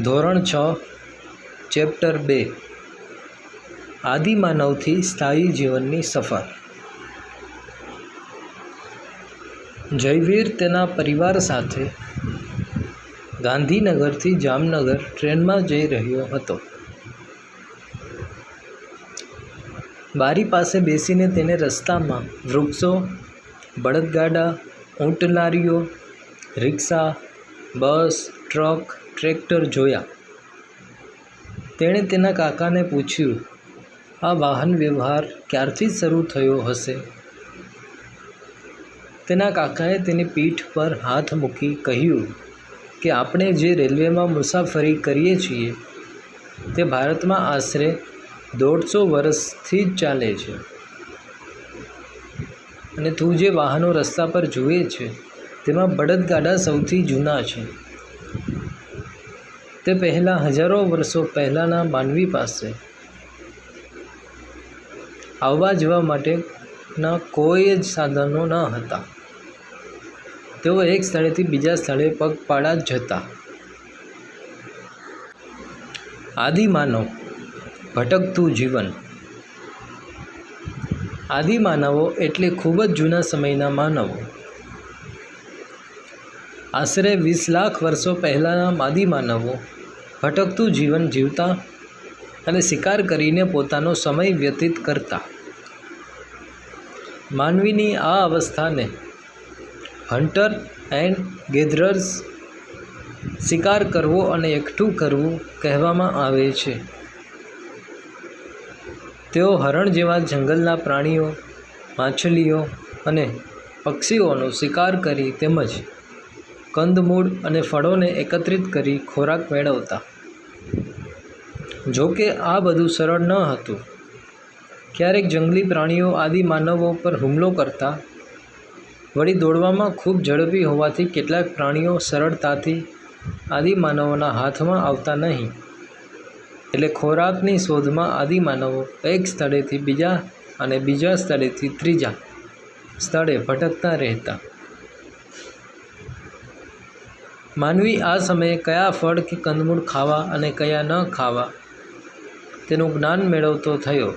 ધોરણ છ, ચેપ્ટર બે. આદિમાનવથી સ્થાયી જીવનની સફર. જયવીર તેના પરિવાર સાથે ગાંધીનગરથી જામનગર ટ્રેનમાં જઈ રહ્યો હતો. બારી પાસે બેસીને તેને રસ્તામાં વૃક્ષો, બળદગાડા, ઊંટલારીઓ, રિક્ષા, બસ ટ્રક ટ્રેક્ટર જોયા. તેણે તેના કાકાને પૂછ્યું, આ વાહન વ્યવહાર ક્યારથી શરૂ થયો હશે? તેના કાકાએ તેની પીઠ પર હાથ મૂકી કહ્યું કે, આપણે જે રેલવેમાં મુસાફરી કરીએ છીએ, તે ભારતમાં આશરે દોઢસો વર્ષથી જ ચાલે છે. અને તું જે વાહનો રસ્તા પર જુએ છે, તેમાં બળદગાડા સૌથી જૂના છે. તે પહેલાં હજારો વર્ષો પહેલાંના માનવી પાસે આવવા જવા માટેના કોઈ જ સાધનો ન હતા. તેઓ એક સ્થળેથી બીજા સ્થળે પગપાળા જતા આદિમાનવ ભટકતું જીવન. આદિમાનવો એટલે ખૂબ જ જૂના સમયના માનવો. આશરે વીસ લાખ વર્ષો પહેલાંના આદિમાનવો ભટકતું જીવન જીવતા અને શિકાર કરીને પોતાનો સમય વ્યતીત કરતા. માનવીની આ અવસ્થાને હન્ટર એન્ડ ગેધરર્સ શિકાર કરવો અને એકઠું કરવું કહેવામાં આવે છે. તેઓ હરણ જેવા જંગલના પ્રાણીઓ, માછલીઓ અને પક્ષીઓનો શિકાર કરી તેમજ કંદમૂળ અને ફળોને એકત્રિત કરી ખોરાક મેળવતા. જો કે આ બધું સરળ ન હતું. ક્યારેક જંગલી પ્રાણીઓ આદિ માનવો પર હુમલો કરતા. વળી દોડવામાં ખૂબ ઝડપી હોવાથી કેટલાક પ્રાણીઓ સરળતાથી આદિમાનવોના હાથમાં આવતા નહીં. એટલે ખોરાકની શોધમાં આદિમાનવો એક સ્થળેથી બીજા અને બીજા સ્થળેથી ત્રીજા સ્થળે ભટકતા રહેતા. માનવી આ સમયે કયા ફળ કે કંદમૂળ ખાવા અને કયા ન ખાવા તેનું જ્ઞાન મેળવતો થયો.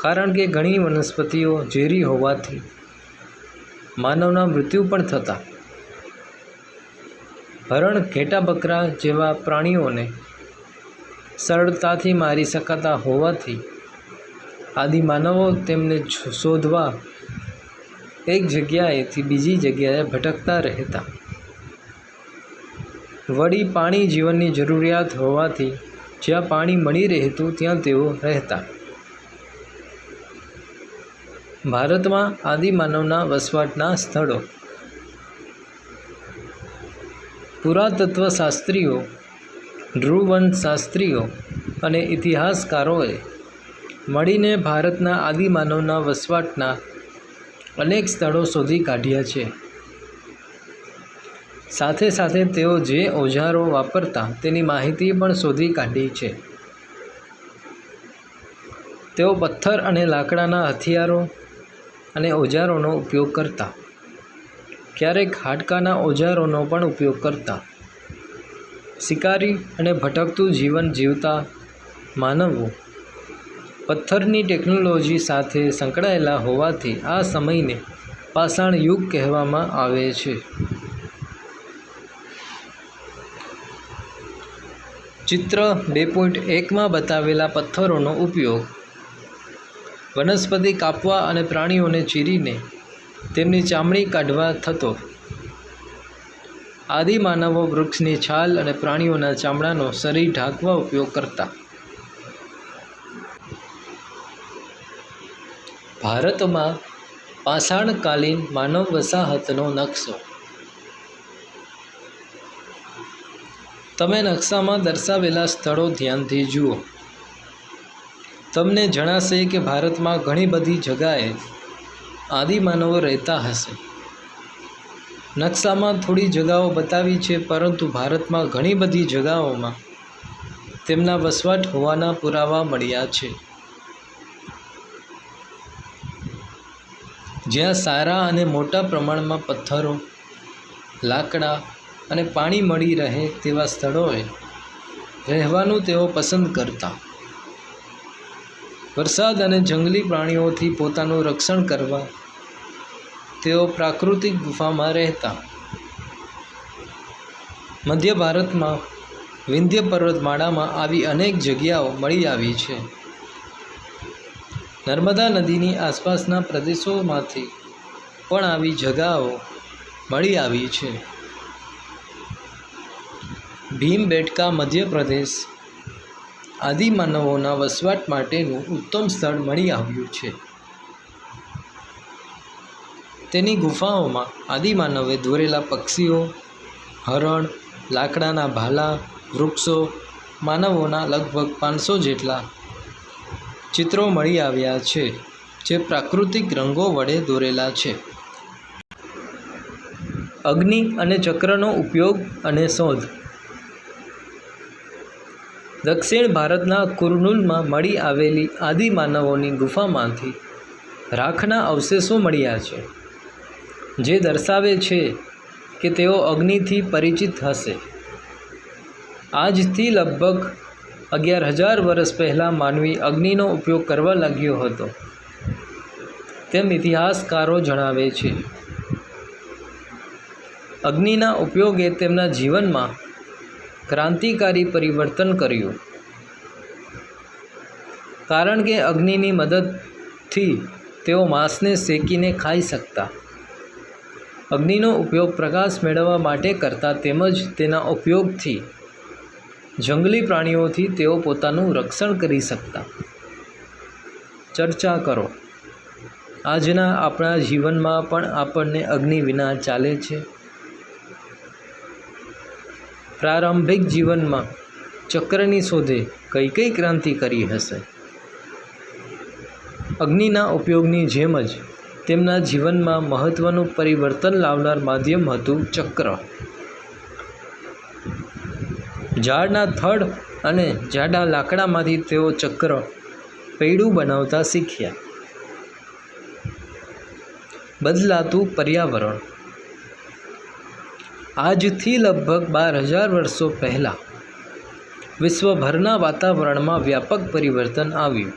કારણ કે ઘણી વનસ્પતિઓ ઝેરી હોવાથી માનવના મૃત્યુ પણ થતા. હરણ ઘેટા બકરા જેવા પ્રાણીઓને સરળતાથી મારી શકાતા હોવાથી આદિમાનવો તેમને શોધવા એક જગ્યાએથી બીજી જગ્યાએ ભટકતા રહેતા. વળી પાણી જીવનની જરૂરિયાત હોવાથી જ્યાં પાણી મળી રહેતું ત્યાં તેઓ રહેતા. ભારતમાં આદિમાનવના વસવાટના સ્થળો. પુરાતત્વશાસ્ત્રીઓ શાસ્ત્રીઓ અને ઇતિહાસકારોએ મળીને ભારતના આદિમાનવના વસવાટના અનેક સ્થળો શોધી કાઢ્યા છે. સાથે સાથે તેઓ જે ઓજારો વાપરતા તેની માહિતી પણ શોધી કાઢી છે. તેઓ પથ્થર અને લાકડાના હથિયારો અને ઓજારોનો ઉપયોગ કરતા. ક્યારેક હાડકાના ઓજારોનો પણ ઉપયોગ કરતા. શિકારી અને ભટકતું જીવન જીવતા માનવો. પથ્થરની ટેકનોલોજી સાથે સંકળાયેલા હોવાથી આ સમયને પાષાણ યુગ કહેવામાં આવે છે. ચિત્ર બે પોઈન્ટ એકમાં બતાવેલા પથ્થરોનો ઉપયોગ. વનસ્પતિ કાપવા અને પ્રાણીઓને ચીરીને તેમની ચામડી કાઢવા થતો. આદિમાનવો વૃક્ષની છાલ અને પ્રાણીઓના ચામડાનો શરીર ઢાંકવા ઉપયોગ કરતા. ભારતમાં પાષાણકાલીન માનવ વસાહતનો નકશો તમે નકશામાં દર્શાવેલા સ્થળો ધ્યાનથી જુઓ. તમને જણાશે કે ભારતમાં ઘણી બધી જગાએ આદિમાનવો રહેતા હશે. નકશામાં થોડી જગાઓ બતાવી છે, પરંતુ ભારતમાં ઘણી બધી જગાઓમાં તેમના વસવાટ હોવાના પુરાવા મળ્યા છે. જ્યાં સારા અને મોટા પ્રમાણમાં પથ્થરો, લાકડા અને પાણી મળી રહે તેવા સ્થળોએ રહેવાનું તેઓ પસંદ કરતા. વરસાદ અને જંગલી પ્રાણીઓથી પોતાનું રક્ષણ કરવા તેઓ પ્રાકૃતિક ગુફામાં રહેતા. મધ્ય ભારતમાં વિંધ્ય પર્વતમાળામાં આવી અનેક જગ્યાઓ મળી આવી છે. નર્મદા નદીની આસપાસના પ્રદેશોમાંથી પણ આવી જગાઓ મળી આવી છે. ભીમબેટકા મધ્યપ્રદેશ આદિમાનવોના વસવાટ માટેનું ઉત્તમ સ્થળ મળી આવ્યું છે. તેની ગુફાઓમાં આદિમાનવે દોરેલા પક્ષીઓ, હરણ, લાકડાના ભાલા, વૃક્ષો, માનવોના લગભગ પાંચસો જેટલા ચિત્રો મળી આવ્યા છે, જે પ્રાકૃતિક રંગો વડે દોરેલા છે. અગ્નિ અને ચક્રનો ઉપયોગ અને શોધ દક્ષિણ ભારતના કુર્નુલમાં મળી આવેલી આદિમાનવોની ગુફામાંથી રાખના અવશેષો મળ્યા છે, જે દર્શાવે છે કે તેઓ અગ્નિથી પરિચિત હશે. આજથી લગભગ અગિયાર હજાર વર્ષ પહેલાં માનવી અગ્નિનો ઉપયોગ કરવા લાગ્યો હતો. તેમ ઇતિહાસકારો જણાવે છે. અગ્નિના ઉપયોગે તેમના જીવનમાં ક્રાંતિકારી પરિવર્તન કર્યું. કારણ કે અગ્નિની મદદથી તેઓ માંસને શેકીને ખાઈ શકતા. અગ્નિનો ઉપયોગ પ્રકાશ મેળવવા માટે કરતા તેમજ તેના ઉપયોગથી જંગલી પ્રાણીઓથી તેઓ પોતાનું રક્ષણ કરી શકતા. ચર્ચા કરો. આજના આપણા જીવનમાં પણ આપણને અગ્નિ વિના ચાલે છે? પ્રારંભિક જીવનમાં ચક્રની શોધે કઈ કઈ ક્રાંતિ કરી હશે? અગ્નિના ઉપયોગની જેમ જ તેમના જીવનમાં મહત્ત્વનું પરિવર્તન લાવનાર માધ્યમ હતું ચક્ર. ઝાડના થડ અને જાડા લાકડામાંથી તેઓ ચક્ર પૈડું બનાવતા શીખ્યા. બદલાતું પર્યાવરણ આજથી લગભગ બાર હજાર વર્ષો પહેલાં વિશ્વભરના વાતાવરણમાં વ્યાપક પરિવર્તન આવ્યું.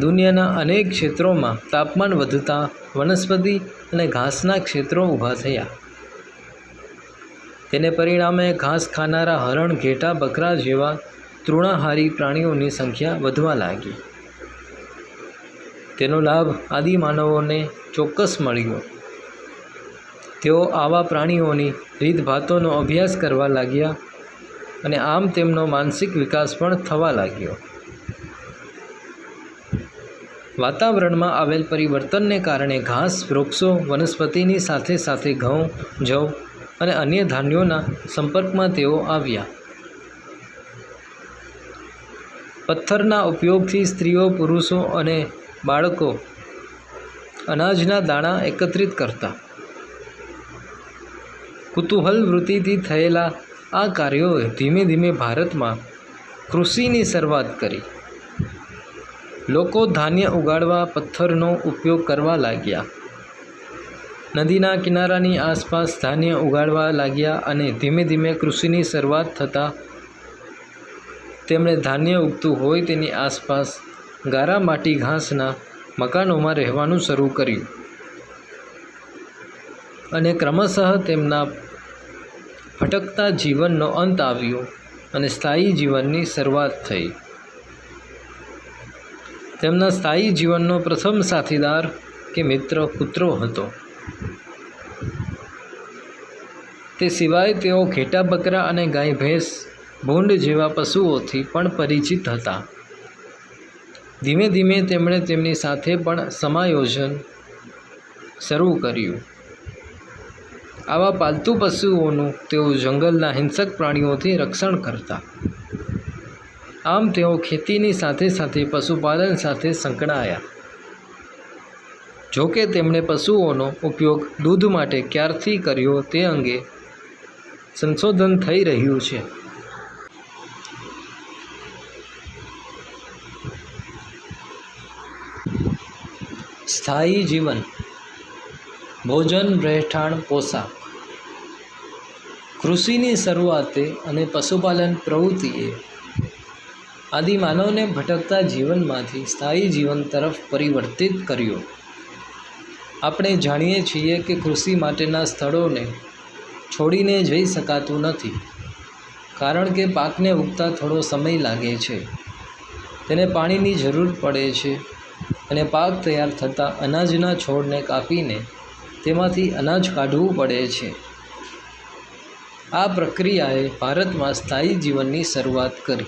દુનિયાના અનેક ક્ષેત્રોમાં તાપમાન વધતા વનસ્પતિ અને ઘાસના ક્ષેત્રો ઊભા થયા. તેને પરિણામે ઘાસ ખાનારા હરણ, ઘેટા, બકરા જેવા તૃણાહારી પ્રાણીઓની સંખ્યા વધવા લાગી. તેનો લાભ આદિમાનવોને ચોક્કસ મળ્યો. તેઓ આવા પ્રાણીઓની રીતભાતોનો અભ્યાસ કરવા લાગ્યા અને આમ તેમનો માનસિક વિકાસ પણ થવા લાગ્યો. વાતાવરણમાં આવેલ પરિવર્તનને કારણે ઘાસ, વૃક્ષો, વનસ્પતિની સાથે સાથે ઘઉં, જવ અને અન્ય ધાન્યોના સંપર્કમાં તેઓ આવ્યા. પથ્થરના ઉપયોગથી સ્ત્રીઓ, પુરુષો અને બાળકો અનાજના દાણા એકત્રિત કરતા. કુતૂહલ વૃત્તિથી થયેલા આ કાર્યોએ ધીમે ધીમે ભારતમાં કૃષિની શરૂઆત કરી. લોકો ધાન્ય ઉગાડવા પથ્થરનો ઉપયોગ કરવા લાગ્યા. નદીના કિનારાની આસપાસ ધાન્ય ઉગાડવા લાગ્યા અને ધીમે ધીમે કૃષિની શરૂઆત થતાં તેમણે ધાન્ય ઉગતું હોય તેની આસપાસ ગારા માટી ઘાસના મકાનોમાં રહેવાનું શરૂ કર્યું. અને ક્રમશઃ તેમના ભટકતા જીવનનો અંત આવ્યો અને સ્થાયી જીવનની શરૂઆત થઈ. તેમના સ્થાયી જીવનનો પ્રથમ સાથીદાર કે મિત્ર કૂતરો હતો. તે સિવાય તેઓ ઘેટા બકરા અને ગાય ભેંસ, ભૂંડ જેવા પશુઓથી પણ પરિચિત હતા. ધીમે ધીમે તેમણે તેમની સાથે પણ સમાયોજન શરૂ કર્યું. આવા પાલતુ પશુઓનું તેઓ જંગલના હિંસક પ્રાણીઓથી રક્ષણ કરતા. આમ તેઓ ખેતીની સાથે સાથે પશુપાલન સાથે સંકળાયા. જોકે તેમણે પશુઓનો ઉપયોગ દૂધ માટે ક્યારથી કર્યો તે અંગે સંશોધન થઈ રહ્યું છે. સ્થાયી જીવન ભોજન રહેઠાણ પોશાક. કૃષિની શરૂઆતે અને પશુપાલન પ્રવૃત્તિએ આદિમાનવને ભટકતા જીવનમાંથી સ્થાયી જીવન તરફ પરિવર્તિત કર્યો. આપણે જાણીએ છીએ કે કૃષિ માટેના સ્થળોને છોડીને જઈ શકાતું નથી, કારણ કે પાકને ઉગતા થોડો સમય લાગે છે. તેને પાણીની જરૂર પડે છે અને પાક તૈયાર થતાં અનાજના છોડને કાપીને તેમાંથી અનાજ કાઢવું પડે છે. આ પ્રક્રિયાએ ભારતમાં સ્થાયી જીવનની શરૂઆત કરી.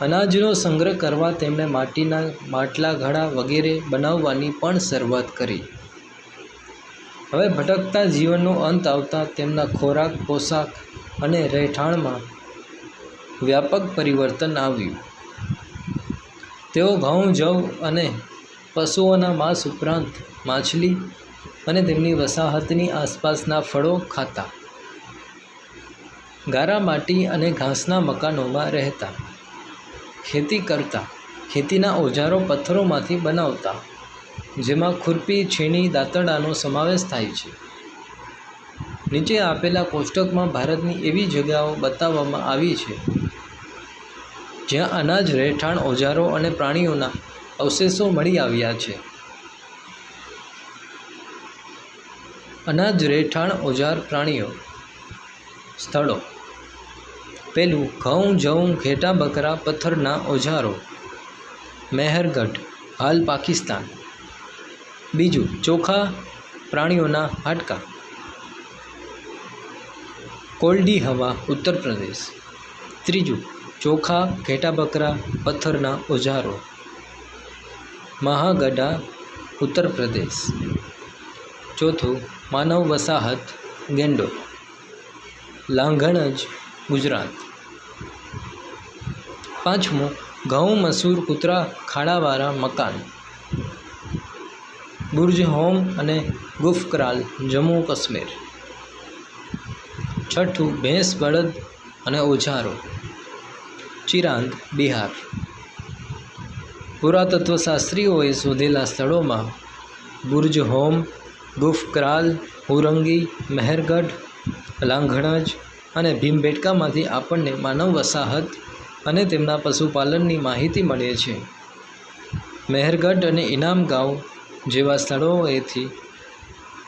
અનાજનો સંગ્રહ કરવા તેમણે માટીના માટલા ઘડા વગેરે બનાવવાની પણ શરૂઆત કરી. હવે ભટકતા જીવનનો અંત આવતા તેમના ખોરાક, પોશાક અને રહેઠાણમાં વ્યાપક પરિવર્તન આવ્યું. તેઓ ઘઉં, જવ અને પશુઓના માંસ ઉપરાંત માછલી અને તેમની વસાહતની આસપાસના ફળો ખાતા. ગારા માટી અને ઘાસના મકાનોમાં રહેતા. ખેતી કરતા. ખેતીના ઓજારો પથ્થરોમાંથી બનાવતા. જેમાં ખુરપી, છીણી, દાંતરડાનો સમાવેશ થાય છે. નીચે આપેલા કોષ્ટકમાં ભારતની એવી જગ્યાઓ બતાવવામાં આવી છે, જ્યાં અનાજ, રહેઠાણ, ઓજારો અને પ્રાણીઓના અવશેષો મળી આવ્યા છે. અનાજ રહેઠાણ ઓજાર પ્રાણીઓ. સ્થળો. પહેલું ઘઉં, જઉં, ઘેટા, બકરા, પથ્થરના ઓજારો. મહેરગઢ, હાલ પાકિસ્તાન. બીજું ચોખા પ્રાણીઓના હાડકા. કોલ્ડી હવા ઉત્તર પ્રદેશ ત્રીજું ચોખા, ઘેટા, બકરા, પથ્થરના ઓજારો. મહાગઢા ઉત્તર પ્રદેશ ચોથું, માનવ વસાહત, ગેંડો. લાંઘણજ ગુજરાત. પાંચમું, ઘઉં, મસૂર, કૂતરા ખાડાવાળા મકાન. બુર્જ હોમ અને ગુફકરાલ જમ્મુ કાશ્મીર. છઠ્ઠું, ભેંસ, બળદ અને ઓજારો. ચિરાંદ બિહાર. પુરાતત્વશાસ્ત્રીઓએ શોધેલા સ્થળોમાં બુર્જ હોમ ગુફકરાલ હુરંગી મહેરગઢ લાંઘણજ અને ભીમબેટકામાંથી આપણને માનવ વસાહત અને તેમના પશુપાલનની માહિતી મળે છે. મહેરગઢ અને ઇનામ ગાંવ જેવા સ્થળોએથી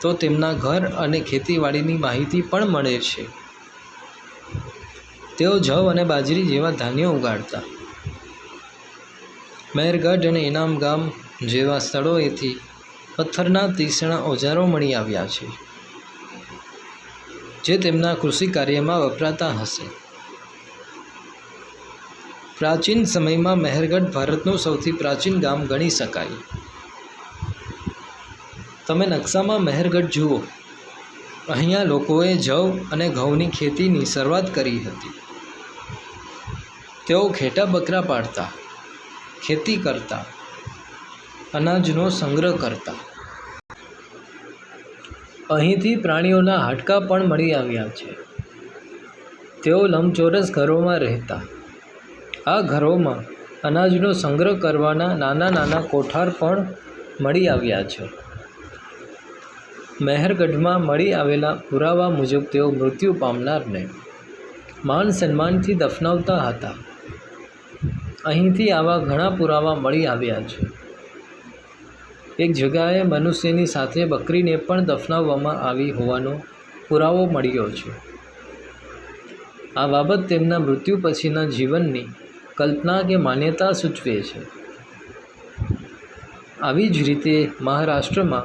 તો તેમના ઘર અને ખેતીવાડીની માહિતી પણ મળે છે. તેઓ જવ અને બાજરી જેવા ધાન્યો ઉગાડતા. મહેરગઢ અને ઇનામ ગામ જેવા સ્થળોએથી પથ્થરના તીક્ષ્ણ ઓજારો મળી આવ્યા છે, જે તેમના કૃષિ કાર્યમાં વપરાતા હશે. પ્રાચીન સમયમાં મહેરગઢ ભારતનું સૌથી પ્રાચીન ગામ ગણી શકાય. તમે નકશામાં મહેરગઢ જુઓ. અહીંયા લોકોએ જવ અને ઘઉંની ખેતીની શરૂઆત કરી હતી. તેઓ ઘેટા બકરા પાડતા, ખેતી કરતા અનાજનો સંગ્રહ કરતા. અહીંથી પ્રાણીઓના હાડકાં પણ મળી આવ્યા છે. તેઓ લંબચોરસ ઘરોમાં રહેતા. આ ઘરોમાં અનાજનો સંગ્રહ કરવાના નાના નાના કોઠાર પણ મળી આવ્યા છે. મહેરગઢમાં મળી આવેલા પુરાવા મુજબ તેઓ મૃત્યુ પામનારને માન સન્માનથી દફનાવતા હતા. અહીંથી આવા ઘણા પુરાવા મળી આવ્યા છે. એક જગાએ મનુષ્યની સાથે બકરીને પણ દફનાવવામાં આવી હોવાનો પુરાવો મળ્યો છે. આ બાબત તેમના મૃત્યુ પછીના જીવનની કલ્પના કે માન્યતા સૂચવે છે. આવી જ રીતે મહારાષ્ટ્રમાં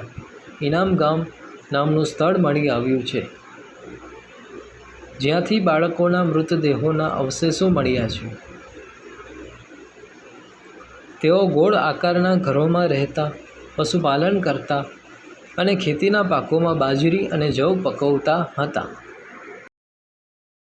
ઇનામ ગામ નામનું સ્થળ મળી આવ્યું છે. જ્યાંથી બાળકોના મૃતદેહોના અવશેષો મળ્યા છે. તેઓ ગોળ આકારના ઘરોમાં રહેતા પશુપાલન કરતા અને ખેતીના પાકોમાં બાજરી અને જવ પકવતા હતા.